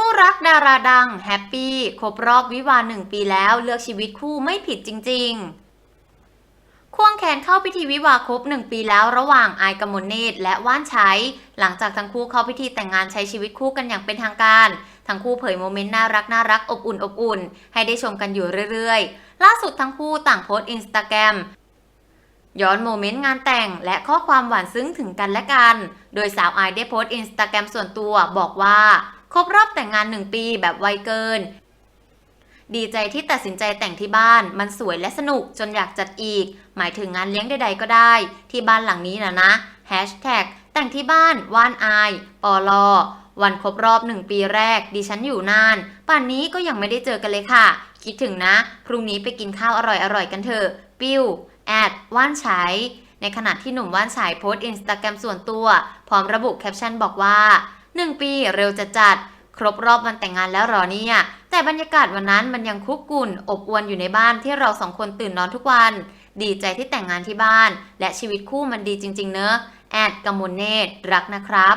คู่รักดาราดังแฮปปี้ครบรอบวิวาห์หนึ่งปีแล้วเลือกชีวิตคู่ไม่ผิดจริง ๆ ควงแขนเข้าพิธีวิวาครบหนึ่งปีแล้วระหว่างไอากมลเนตรและว่านชัยหลังจากทั้งคู่เข้าพิธีแต่งงานใช้ชีวิตคู่กันอย่างเป็นทางการ ทั้งคู่เผยโมเมนต์น่ารักน่ารักอบอุ่นอบอุ่น ให้ได้ชมกันอยู่เรื่อยๆ ล่าสุดทั้งคู่ต่างโพสต์อินสตาแกรมย้อนโมเมนต์งานแต่งและข้อความหวานซึ้งถึงกันและกัน โดยสาวไอได้โพสต์อินสตาแกรมส่วนตัวบอกว่า ครบรอบแต่งงานหนึ่งปีแบบไวเกิน ดีใจที่ตัดสินใจแต่งที่บ้าน มันสวยและสนุกจนอยากจัดอีก หมายถึงงานเลี้ยงใดๆก็ได้ ที่บ้านหลังนี้นะนะแฮชแท็กแต่งที่บ้านว่านอายปอลอวันครบรอบหนึ่งปีแรก ดิฉันอยู่นาน ป่านนี้ก็ยังไม่ได้เจอกันเลยค่ะ คิดถึงนะ พรุ่งนี้ไปกินข้าวอร่อยๆกันเถอะ ปิ้ว แอด ว่านชัยในขณะที่หนุ่มว่านชัยโพสต์อินสตาแกรมส่วนตัว พร้อมระบุแคปชั่นบอกว่า 1 ปีเร็วจะจัด ครบรอบวันแต่งงานแล้วหรอเนี่ย แต่บรรยากาศวันนั้นมันยังคุกกุ่นอบอวลอยู่ในบ้านที่เราสองคนตื่นนอนทุกวัน ดีใจที่แต่งงานที่บ้าน และชีวิตคู่มันดีจริง ๆ เนอะแอดกมลเนตรรักนะครับ